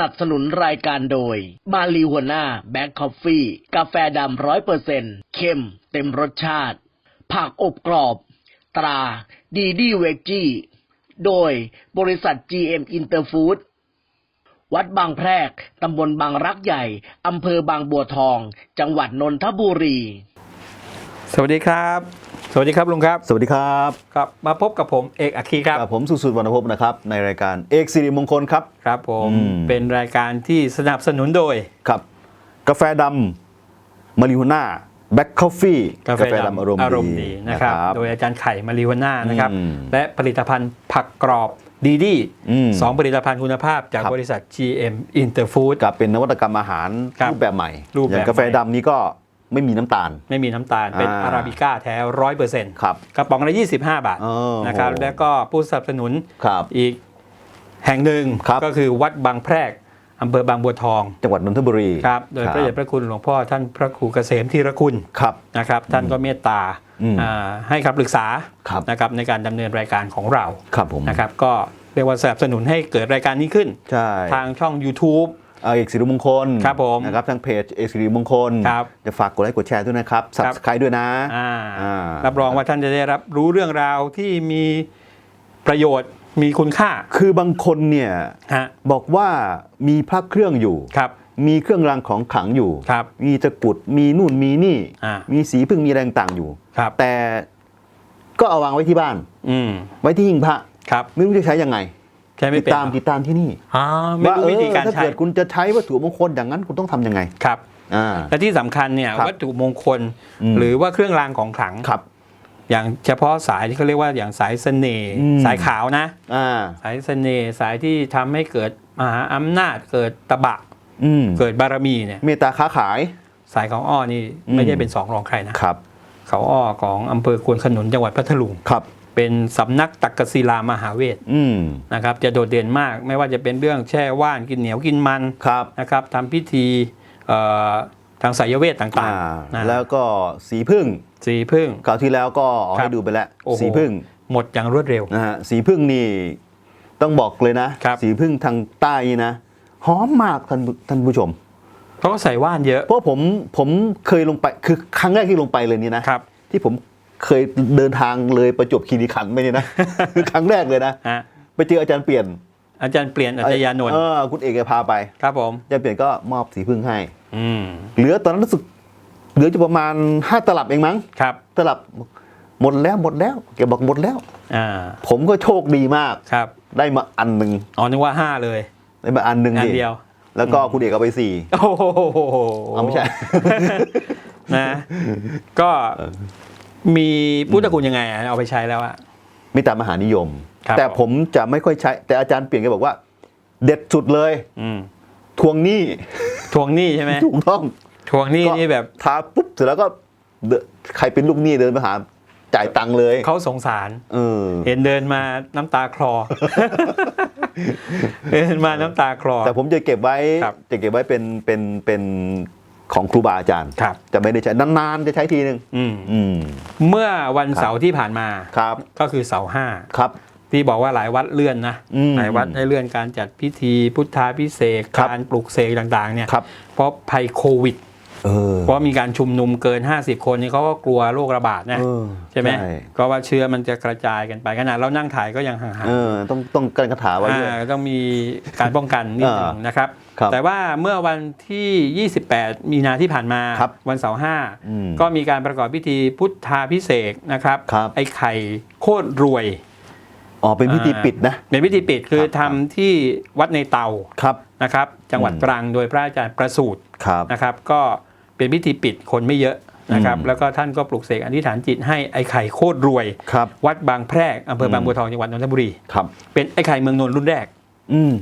นับสนุนรายการโดย มาลีหัวหน้า แบ็คคอฟฟี่ กาแฟดำร้อยเปอร์เซ็นเข้ม เต็มรสชาติ ผักอบกรอบ ตรา ดีดีเวจจี้ โดยบริษัท GM Interfood วัดบางแพรก ตำบลบางรักใหญ่ อำเภอบางบัวทอง จังหวัดนนทบุรี สวัสดีครับ สวัสดีครับลุงครับ สวัสดีครับครับ มาพบกับผมเอกอัคคีครับ กับผมสุสุดวรรณภพนะครับ ในรายการเอกสิริมงคลครับ ครับผมอืม เป็นรายการที่สนับสนุนโดย ครับ กาแฟดำมาริโฮน่าแบ็คคอฟฟี่กาแฟดำอารมณ์อารมณ์ดีนะครับ โดยอาจารย์ไข่มาริวาน่านะครับ อืมและผลิตภัณฑ์ผักกรอบดีดีอืมสองผลิตภัณฑ์คุณภาพจากครับ บริษัท GM Interfood กับเป็นนวัตกรรมอาหารครับรูปแบบใหม่รูปแบบอย่างกาแฟใหม่ ดำนี้ก็ ไม่มีน้ำตาล ไม่มีน้ำตาลเป็นอ่าอาราบิก้าแท้ร้อยเปอร์เซ็นต์ครับ กระป๋องละ 25 บาทอ๋อนะครับแล้วก็ผู้สนับสนุนครับ อีกแห่งหนึ่งครับ ก็คือวัดบางแพรกอำเภอบางบัวทองจังหวัดนนทบุรีครับโดยพระเดชพระคุณหลวงพ่อท่านพระครูเกษมธีรคุณครับ นะครับท่านก็เมตตาอืมอ่าให้คำปรึกษาครับ นะครับในการดำเนินรายการของเราครับผมนะครับก็เรียกว่าสนับสนุนให้เกิดรายการนี้ขึ้น ใช่ ทางช่อง YouTube เอาเอกสิริมงคลครับผมนะครับทางเพจเอกสิริมงคลครับจะฝากกดไลค์กดแชร์ด้วยนะครับสับสไครด้วยนะอ่าอ่ารับรองว่าท่านจะได้รับรู้เรื่องราวที่มีประโยชน์มีคุณค่า คือบางคนเนี่ยฮะบอกว่ามีพระเครื่องอยู่ครับมีเครื่องรางของขลังอยู่ครับมีตะกรุด มีนู่น มีนี่อ่ามีสีพึ่ง มีอะไรต่างๆอยู่ครับแต่ก็เอาวางไว้ที่บ้านอืมไว้ที่หิ้งพระครับไม่รู้จะใช้ยังไงใช่ไม่ติดเป็นตามติดตามที่นี่อ๋อไม่รู้วิธีการถ้าใช้เกิดคุณจะใช้วัตถุมงคลอย่างนั้นคุณต้องทำยังไงครับ อ่า และที่สำคัญเนี่ยครับวัตถุมงคล อืม หรือว่าเครื่องรางของขลัง ครับ อย่างเฉพาะสายที่เขาเรียกว่าอย่างสายเสน่ห์อืม สายขาวนะ อ่า สายเสน่ห์สายที่ทำให้เกิดมหาอำนาจเกิดตบะ อืมเกิดบารมีเนี่ยเมตตาค้าขาย สายของอ้อนี่อืม ไม่ได้เป็นสองรองใครนะครับ เขาอ้อของอำเภอควนขนุนจังหวัดพัทลุง ครับ เป็นสำนักตักกศิลามหาเวทอืมนะครับจะโดดเด่นมากไม่ว่าจะเป็นเรื่องแช่ว่านกินเหนียวกินมันครับนะครับทำพิธีเอ่อทางสายเวทต่าอ่างๆนะแล้วก็สีพึ่งสีพึ่งคราวที่แล้วก็เอาครัให้บดูไปแล้วโอ้โหสีพึ่งหมดอย่างรวดเร็วนะฮะสีพึ่งนี่ต้องบอกเลยนะครับสีพึ่งทางใต้นี่นะหอมมากท่านท่านผู้ชมเขาก็ใส่ว่านเยอะเพราะผมผมเคยลงไปคือครั้งแรกที่ลงไปเลยนี่นะครับที่ผม เคยเดินทางเลยประจวบคีรีขันธ์ไปเนี่ยนะคือครั้งแรกเลยนะ ฮะไปเจออาจารย์เปลี่ยนอาจารย์เปลี่ยนอัจยานนท์เออคุณเอกแกพาไปครับผม อาจารย์เปลี่ยนก็มอบสีพึ่งให้ อืมเหลือตอนนั้นรู้สึกเหลือจะประมาณห้าตลับเองมั้ง ครับตลับหมดแล้วหมดแล้วแกบอกหมดแล้ว อ่าผมก็โชคดีมาก ครับได้มาอันหนึ่งอ๋อนึกว่าห้าเลย ได้มาอันหนึ่งอันดิเดียว แล้วก็คุณเอกเอาไปสี่โอ้โหเอาไม่ใช่ นะ ก็ มีพุทธคุณยังไงอะเอาไปใช้แล้วอะ มีตามมหานิยม ครับ แต่ผมจะไม่ค่อยใช้ แต่อาจารย์เปลี่ยนแกบอกว่า เด็ดสุดเลย อืมทวงหนี้ทวงหนี้ใช่ไหมถูกต้องทวงหนี้ก็นี่แบบทาปุ๊บเสร็จแล้วก็เดินใครเป็นลูกหนี้เดินมาหาจ่ายตังค์เลยเขาสงสาร เออ เห็นเดินมาน้ำตาคลอ เดินมาน้ำตาคลอ แต่ผมจะเก็บไว้ครับ จะเก็บไว้เป็นเป็นเป็น ของครูบาอาจารย์ครับ จะไม่ได้ใช้นานๆจะใช้ทีนึงอืมอืมเมื่อวันเสาร์ที่ผ่านมาครับ ก็คือเสาร์ห้าครับ ที่บอกว่าหลายวัดเลื่อนนะอืมหลายวัดให้เลื่อนการจัดพิธีพุทธาพิเศษกครับการปลุกเสกต่างๆ เนี่ยครับเพราะภัยโควิดเออเพราะมีการชุมนุมเกิน 50 คนนี่เขาก็กลัวโรคระบาดนะเออใช่ไหมใช่ก็ว่าเชื้อมันจะกระจายกันไปขนาดเรานั่งถ่ายก็ยังห่างเออต้องต้องการคาถาๆไว้ด้วยอ่าต้องมีการป้องกันนิดหนึงอ่านนะครับ ครับแต่ว่าเมื่อวันที่ 28 มีนาที่ผ่านมา ครับวันเสาร์ห้าอืมก็มีการประกอบพิธีพุทธาพิเศษกนะครับ ครับ ไอ้ไข่โคตรรวยอ๋อเป็นพิธีปิดนะ เป็นพิธีปิดคือครับ ทำที่วัดในเตาครับ นะครับ จังหวัดอืม ตรังโดยพระอาจารย์ประสูตร ครับ นะครับก็เป็นพิธีปิดคนไม่เยอะนะครับอืม แล้วก็ท่านก็ปลุกเสกอธิษฐานจิตให้ไอ้ไข่โคตรรวย ครับ วัดบางแพรกอำเภอบางบัวทองจังหวัดนนทบุรี ครับ เป็นไอ้ไข่เมืองนนท์รุ่นแรก อืม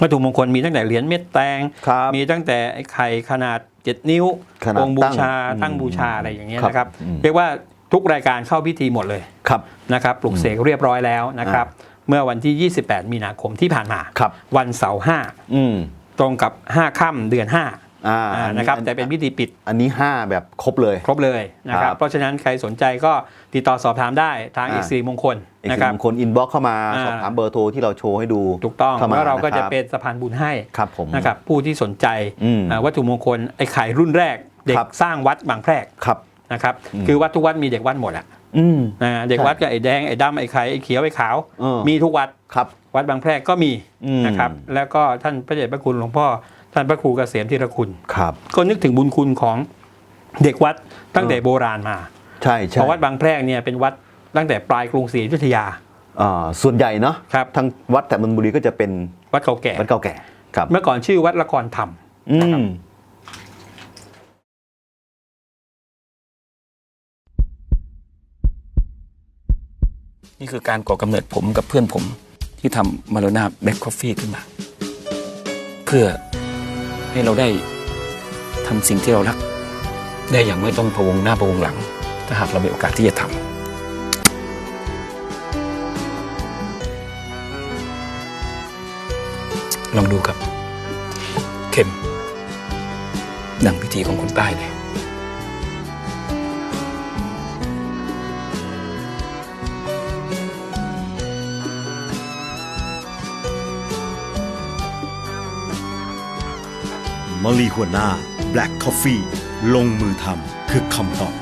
วัตถุมงคลมีตั้งแต่เหรียญเม็ดแตง ครับมีตั้งแต่ไอ้ไข่ขนาด 7 นิ้วขนาดองค์บูชาตั้งตั้งอืมบูชาอะไรอย่างเงี้ยครับนะครับ อืม เรียกว่าทุกรายการเข้าพิธีหมดเลยครับ นะครับปลุกเสกเรียบร้อยแล้วนะครับ เมื่อวันที่ 28 มีนาคมที่ผ่านมา ครับ วันเสาร์ห้าอืม ตรงกับ 5 ค่ำเดือน 5 อ่าอ่าอันนี้นะครับอันแต่เป็นพิธีปิดอันนี้ห้าแบบครบเลยครบเลยนะคครัรับบเพราะฉะนั้นใครสนใจก็ติดต่อสอบถามได้ทางอ่าอีกสีมงคลเอกนะสิครับมงคลอินบ็อกเข้ามาอ่าสอบถามเบอร์โทรที่เราโชว์ให้ดูถูกต้องเข้ามาแล้วเราก็จะนคบเป็นสะพานบุญให้ครับผมนะครับผู้ที่สนใจอืมอ่าวัตถุมงคลไอ้ไข่รุ่นแรก เด็กครับสร้างวัดบางแพรกครับนะครับอืมคือวัดทุกวัดมีเด็กวัดหมดอะอืมนะเด็กใช่วัดก็ไอ้แดงไอ้ดำไอ้ไข่ไอ้เขียวไอ้ขาวเออมีทุกวัดครับวัดบางแพรกก็มีอืมนะครับแล้วก็ท่านพระเดชพระคุณหลวงพ่อ ท่านพระครูเกษมธีรคุณ ครับ ก็นึกถึงบุญคุณของเด็กวัดตั้งแต่โบราณมาใช่ใช่เพราะวัดบางแพรกเนี่ยเป็นวัดตั้งแต่ปลายกรุงศรีอยุธยาอ่าส่วนใหญ่เนาะครับทางวัดแต่นนบุรีก็จะเป็นวัดเก่าแก่วัดเก่าแก่ครับ เมื่อก่อนชื่อวัดละครธรรมอืมนี่คือการก่อกำเนิดผมกับเพื่อนผมที่ทำมาโลนาแบ็คคอฟฟี่ขึ้นมา เพื่อ ให้เราได้ทำสิ่งที่เรารัก ได้อย่างไม่ต้องพะวงหน้าพะวงหลัง ถ้าหากเรามีโอกาสที่จะทำลองดูครับ เข็มดังพิธีของคนใต้เลย มอลีหัวหน้า Black Coffee ลงมือทำคือคำตอบ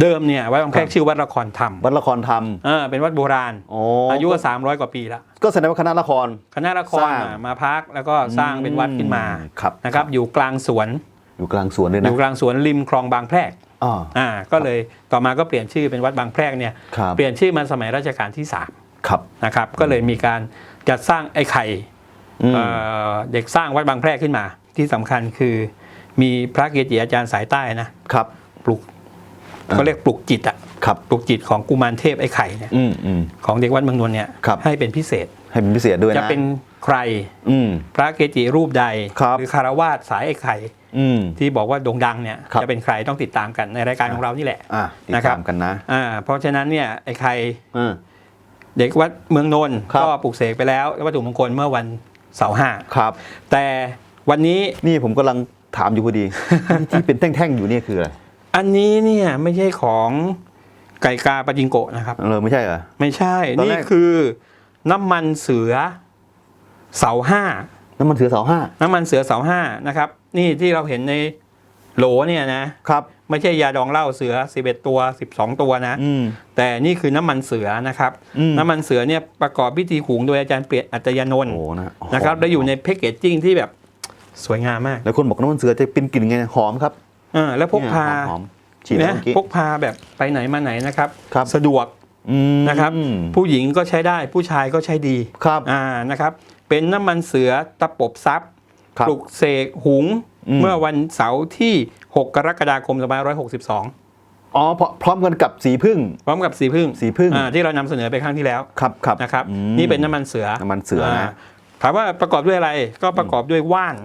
เดิมเนี่ยวัดบางแพรกชื่อวัดละครธรรมวัดละครธรรมอ่าเป็นวัดโบราณอ๋ออาอายุก็สามร้อยกว่าปีแล้ว ก็แสดงว่าคณะละคร คณะละคสรร้างอะมาพักแล้วก็สร้างเป็นวัดขึ้นมาครับนะครับ อยู่กลางสวน อยู่กลางสวนเลยอนะยู่กลางสวนริมคลองบางแพรกอ่าอ่าก็เลยต่อมาก็เปลี่ยนชื่อเป็นวัดบางแพรกเนี่ยครับเปลี่ยนชื่อมาสมัยรัชกาลที่สาม ครับนะครับ ก็เลยมีการจัดสร้างไอ้ไข่อืมเอ่อเด็กสร้างวัดบางแพรกขึ้นมา ที่สำคัญคือมีพระเกจิอาจารย์สายใต้นะครับปลุกอ่าเขาเรียกปลุกจิตอะครับปลุกจิตของกุมารเทพไอ้ไข่เนี่ยอืมอืมของเด็กวัดเมืองนนท์เนี่ยครับให้เป็นพิเศษให้เป็นพิเศษด้วยนะจะเป็นใครอืมพระเกจิรูปใดครับหรือคารวาสสายไอ้ไข่อืมที่บอกว่าโด่งดังเนี่ยครับจะเป็นใครต้องติดตามกันในรายการของเรานี่แหละอ่าติดนะครับตามกันนะอ่าเพราะฉะนั้นเนี่ยไอ้ไข่อ่า เด็กวัดเมืองนนท์ครับ ก็ปลุกเสกไปแล้ววัตถุมงคลเมื่อวันเสาร์ห้าครับ แต่วันนี้นี่ผมกำลังถามอยู่พอดี ที่ที่เป็นแท่งๆอยู่เนี่ยคืออะไรอันนี้เนี่ยไม่ใช่ของไก่กาปาจิงโกะนะครับ เออไม่ใช่เหรอ ไม่ใช่ ตอนนี่แรกคือน้ำมันเสือเสาห้า น้ำมันเสือเสาห้าน้ำมันเสือเสาห้านะครับ นี่ที่เราเห็นในโหลเนี่ยนะ ครับ ไม่ใช่ยาดองเหล้าเสือ 11 ตัว 12 ตัวนะอืมแต่นี่คือน้ำมันเสือนะครับอืมน้ำมันเสือเนี่ยประกอบพิธีหุงโดยอาจารย์เปรียดอัตยานนท์โอ้นะนะครับหมแล้วอยู่ในแพคเกจจิ้งที่แบบสวยงามมาก แล้วคนบอกน้ำมันเสือจะเป็นกลิ่นไงหอมครับอ่าแล้วพกพาเนี่ยหอมๆฉีดแล้วนะเมื่อกี้พกพาแบบไปไหนมาไหนนะครับครับสะดวกอืมนะครับ ผู้หญิงก็ใช้ได้ผู้ชายก็ใช้ดีครับอ่านะครับ เป็นน้ำมันเสือตะปบซับครับปลุกเสกหุงอืมเมื่อวันเสาร์ที่ 6 กรกฎาคม2562 อ๋อพร้อพร้อมกันกับสีพึ่ง พร้อมกับสีพึ่งสีพึ่ง อ่าที่เรานำเสนอไปครั้งที่แล้วครับครับนะครับ อืมนี่เป็นน้ำมันเสือน้ำมันเสือนะาถามว่าประกอบด้วยอะไรก็ประกอบด้วยว่าน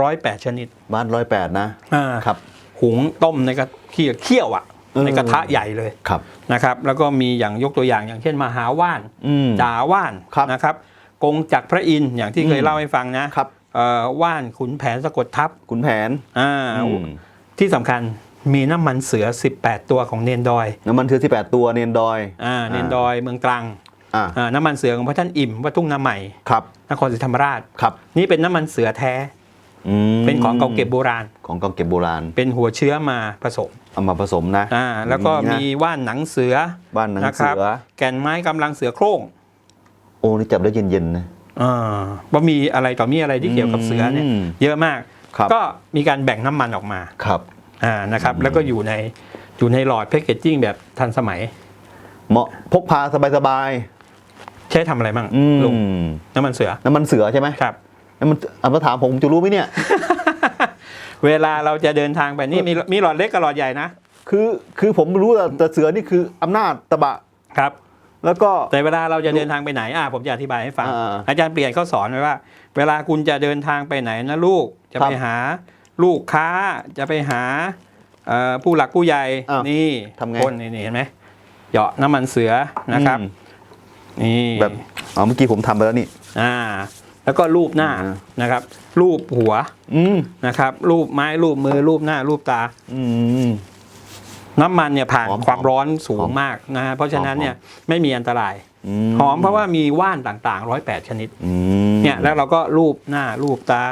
ร้อยแปดชนิดบ้านร้อยแปดนะ อ่าครับ หุงต้มในกระเคี่ยวเคี่ยวอะ เออ ในกระทะใหญ่เลยครับ นะครับ แล้วก็มีอย่างยกตัวอย่างอย่างเช่นมหาว่านอืม จ่าว่านครับนะครับกงจักรพระอินทร์อย่างที่เคยอืมเล่าให้ฟังนะครับ เอ่อว่านขุนแผนสะกดทัพขุนแผน อ่า อืม ที่สำคัญมีน้ำมันเสือ 18 ตัวของเนนดอยน้ำมันเสือที่แปดตัวเนียนดอยอ่าเนนดอยเมืองตรังอ่าอ่าน้ำมันเสือของพระท่านอิ่มวัดทุ่งนาใหม่ครับนครศรีธรรมราช ครับนี่เป็นน้ำมันเสือแท้ อืมเป็นของเก่าเก็บโบราณ ของเก่าเก็บโบราณเป็นหัวเชื้อมาผสมเอามาผสมนะ อ่าแล้วก็อย่างมีนี้นะว่านหนังเสือบ้านหนังนะคเสืรับอ แก่นไม้กำลังเสือโคร่งโอ้นี่จับแล้วเย็นๆนะ อ่าว่ามีอะไรต่อมีอะไรที่เกี่ยวกับเสือเนี่ยมเยอะมาก ครับ ก็มีการแบ่งน้ำมันออกมาครับอ่านะครับแล้วก็อยู่ในอยู่ในหลอดแพคเกจจิ้งแบบทันสมัย เหมาะพกพาสบายใช้ทำอะไรบ้างๆอืมลุงน้ำมันเสือน้ำมันเสือใช่ไหมครับ น้ำมันเอามาถามผมผมจะรู้ไหมเนี่ย เวลาเราจะเดินทางไปนี่มีมีหลอดเล็กกับหลอดใหญ่นะคือคือผมรู้แต่แต่เสือนี่คืออำนาจตะบะครับ แล้วก็แต่เวลาเราจะเดินทางไปไหนอ่าผมจะอธิบายให้ฟังอ่าอาจารย์เปลี่ยนเขาสอนไว้ว่า เวลาคุณจะเดินทางไปไหนนะลูกจะครับไปหาลูกค้าจะไปหาเอ่อผู้หลักผู้ใหญ่อ้าวนี่ทำไงคนนี่นี่เห็นไหมเหยาะน้ำมันเสือนะครับอืมนี่แบบอ๋อเมื่อกี้ผมทำไปแล้วนี่อ่า แล้วก็รูปหน้าอ่านะครับ รูปหัวอืมนะครับ รูปไม้รูปมือรูปหน้ารูปตาอืม น้ำมันเนี่ยผ่านหอมความร้อนสูหงอมมากนะฮะเพราะฉะนั้นหอมเนี่ยไม่มีอันตรายมหอมเพราะว่ามีว่านต่างๆ108ชนิดอืมเนี่ยแล้วเราก็รูปหน้ารูปตา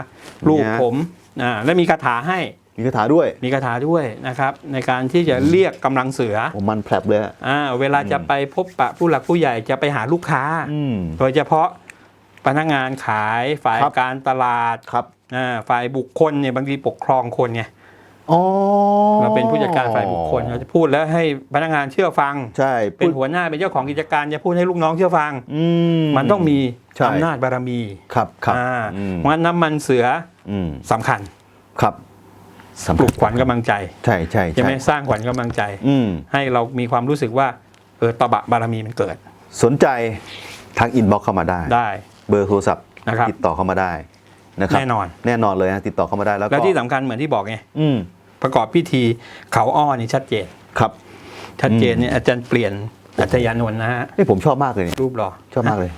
รูปเนี่ยผมอ่าแล้วมีคาถาให้มีคาถาด้วย มีคาถาด้วยนะครับในการที่จะเรียกกำลังเสือโอ้มันแผลบเลยอะอ่าเวลาจะไปพบปะผู้หลักผู้ใหญ่จะไปหาลูกค้าอืมโดยเฉพาะพนักงานขายฝ่ายครับการตลาดครับอ่าฝ่ายบุคคลเนี่ยบางทีปกครองคนไงอ๋อ เราเป็นผู้จัดการฝ่ายบุคคลเราจะพูดแล้วให้พนักงานเชื่อฟัง ใช่เป็นพูดหัวหน้าเป็นเจ้าของกิจการจะพูดให้ลูกน้องเชื่อฟังอืมมันต้องมีใช่อำนาจบารมีครับครับอ่าอืมเพราะฉะนั้นน้ำมันเสืออืมสำคัญครับสำปลุคัญกขวัญกำลังใจ ใช่ใช่ใช่ไหมใช่สร้างขวัญกำลังใจอืมให้เรามีความรู้สึกว่าเออตบะบารมีมันเกิด สนใจทางอินบ็อกเข้ามาได้ได้ เบอร์โทรศัพท์นะครับติดต่อเข้ามาได้นะครับแน่นอนแน่นอนเลยฮะติดต่อเข้ามาได้แล้วก็แล้วที่สำคัญเหมือนที่บอกไงอืม ประกอบพิธีเขาอ้อนี่ชัดเจน ครับชัดเจนเนี่ยอาจารย์เปลี่ยนอาจารย์ยานนท์นะฮะนี่ผมชอบมากเลยเนี่ยรูปหล่อชอบมากเลย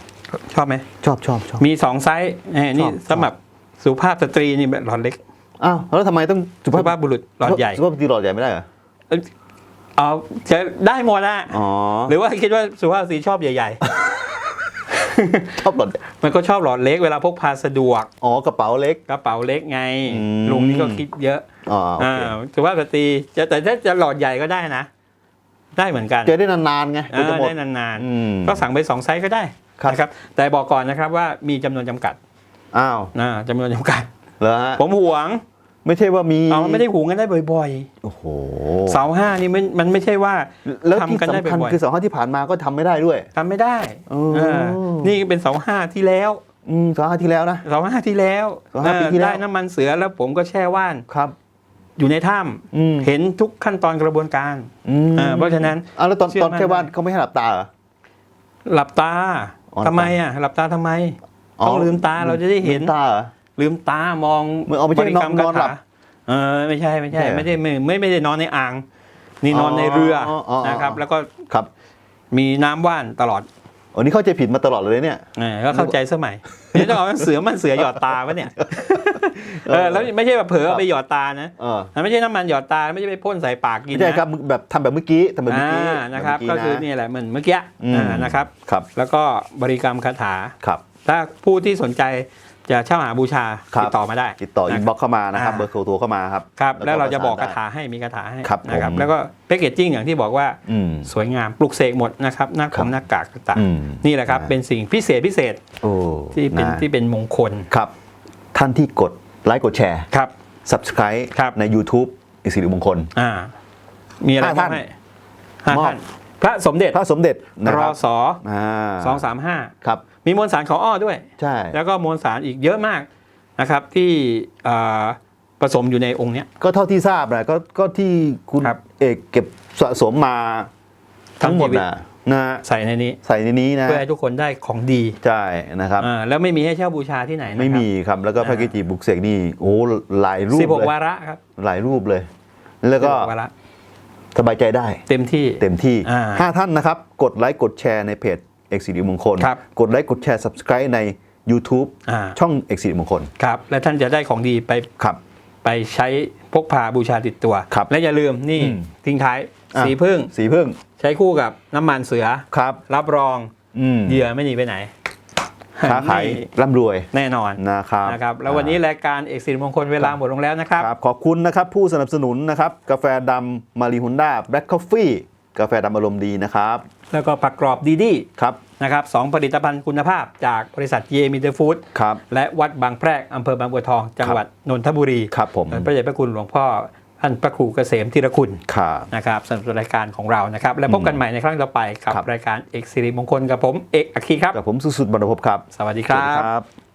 ชอบไหมชอบชอบชอบมีสองไซส์เอ้ยนี่ชอบสำหรับสุภาพสตรีนี่แบบหลอดเล็กอ้าวแล้วทำไมต้องสุสุภาพบุรุษหลอดใหญ่สุภาพสตรีหลอดใหญ่ไม่ได้เหรอเอ้ยเอาจะได้หมดนะอ๋อหรือว่าคิดว่าสุภาพสตรีชอบใหญ่ ชอบหลอดใหญ่ๆมันก็ชอบหลอดเล็กเวลาพกพาสะดวก อ๋อกระเป๋าเล็ก กระเป๋าเล็กไงอืมลุงนี่ก็คิดเยอะอ๋อโอเคอ่าสุภาพสตรีจะแต่ถ้าจะหลอดใหญ่ก็ได้นะ ได้เหมือนกันเจอได้นานๆไงอ่าจะหมดได้นานอืมๆก็สั่งไปสองไซส์ก็ได้ครับนะครับ แต่บอกก่อนนะครับว่ามีจำนวนจำกัด อ้าวนะจำนวนจำกัดเหรอฮะผมหวง ไม่ใช่ว่ามีเอาไม่ได้หุงกันได้บ่อยโอ้โหๆเสาห้านี่มันมันไม่ใช่ว่าแล้วที่ทำกันได้สำคัญบ่อยคือสองห้าที่ผ่านมาก็ทำไม่ได้ด้วย ๆทำไม่ได้อ๋อ เออนี่เป็นเสาห้าที่แล้วอืมสองห้าที่แล้วนะ เสาห้าที่แล้วเสาห้าปีที่แล้ว ได้น้ำมันเสือแล้วผมก็แช่ว่านครับ อยู่ในถ้อืมำเห็นทุกขั้นตอนกระบวนการ อืมอ่าเพราะฉะนั้นอ้าวแล้วตอนเชื่อตอนมั่น แค่ว่านได้เขาไม่ให้หลับตาเหรอ หลับตาอ๋อ ทำไมอะ หลับตาทำไมอ๋อต้องลืมตาเราจะได้เห็น ลืมตาเหรอ ลืมตามองเหมือนเอาไม่ใช่บริกรรมนอนนอนหลับคาถาเออไม่ใช่ไม่ใช่ใช่เหรอไม่ได้ไม่ไม่ไม่ได้นอนในอ่าง นี่นอนในเรืออออ๋อนะครับ แล้วก็ครับ มีน้ำว่านตลอดอันนี้เข้าใจผิดมาตลอดเลยเนี่ยเออก็เข้าใจสมัยนี่ต้องเอาเสือมันเสือหยอดตาปะเนี่ยเออแล้วไม่ใช่แบบเผลอเอาไปหยอดตานะเออมันไม่ใช่น้ำมันหยอดตาไม่ใช่ไปพ่นใส่ปากกินไม่ใช่นะครับแบบทำแบบเมื่อกี้ทำแบบเมื่อกี้อ่านะครับ แบบก็เมื่คือนะนี่แหละเหมือนเมื่อกี้อืมอ่านะครับ ครับ แล้วก็บริกรรมคาถา ครับ ถ้าผู้ที่สนใจ จะเช่าหาบูชาครับ ติดต่อมาได้ติดต่ออินบ็อกเข้ามานะครับอ่าเบอร์โทรเข้ามาครับครับแล้วเราจะบอกปคาระสนถาให้มีคาถาให้ครับนะครับผม แล้วก็แพคเกจจิ้งอย่างที่บอกว่าอืม สวยงามปลุกเสกหมดนะครับหน้าคขรัอบงหน้ากากต่างอืมๆนี่แหละครับนะ เป็นสิ่งพิเศษพิเศษโอ้ที่เป็นนะที่เป็นมงคลครับ ท่านที่กดไลค์กดแชร์ ครับ subscribe ครับ ใน YouTube อิสิริมงคล อ่า มีอะไรห้าท่านให้ห้ามอบ ท่านพระสมเด็จพระสมเด็จนะรคอรับสออ่าสองสามห้า ครับ มีมวลสารเขาอ้อด้วย ใช่ แล้วก็มวลสารอีกเยอะมากนะครับที่อ่าผสมอยู่ในองค์เนี้ย ก็เท่าที่ทราบนะก็ก็ที่คุณครับ เอกเก็บสะสมมาทั้งหมดทั้งชีวิตนะนะใส่ในนี้ ใส่ในนี้นะเพื่อให้ทุกคนได้ของดีใช่นะครับ อ่าแล้วไม่มีให้เช่าบูชาที่ไหนนะครับไม่มีครับแล้วก็พระอ่าเกจิบุกเสกนี่โอ้หลายรูปสิบหกเลวายระครับหลายรูปเลย แล้วก็16วาระสบายใจได้ เต็มที่ เต็มที่ อ่าห้าท่านนะครับ กดไลค์กดแชร์ในเพจ เอกสิริมงคล ครับ กดไลค์กดแชร์ subscribe ใน YouTube อ่า ช่องเอกสิริมงคล ครับ และท่านจะได้ของดีไปครับ ไปใช้พกพาบูชาติดตัว ครับและอย่าลืมนี่อืมทิ้งท้าย อะ สีพึ่งสีพึ่งใช้คู่กับน้ำมันเสือ ครับ รับรองอืมเหยื่อไม่หนีไปไหนค้าขายนี่ร่ำรวยแน่นอนนะครับนะครับแล้ววันนี้รายการเอกสิริมงคลเวลาหมดลงแล้วนะครับ ครับ ขอบคุณนะครับ ผู้สนับสนุนนะครับ กาแฟดำมารีฮุนด้าแบล็คคอฟฟี่ กาแฟดำอารมณ์ดีนะครับ แล้วก็ผักกรอบดีดีครับนะครับสองผลิตภัณฑ์คุณภาพจากบริษัทเยมิเตอร์ฟู้ดครับและวัดบางแพรกอำเภอบางบัวทอง จังหวัดนนทบุรีครับผมพระเดชพระคุณหลวงพ่อท่านพระครูเกษมธีรคุณครับนะครับสำหรับรายการของเรานะครับ และพบกันใหม่ในครั้งต่อไปกับครับรายการเอกสิริมงคลกับผมเอกอัคคีครับกับผมสุดๆบรรพบครับ สวัสดีครับครับ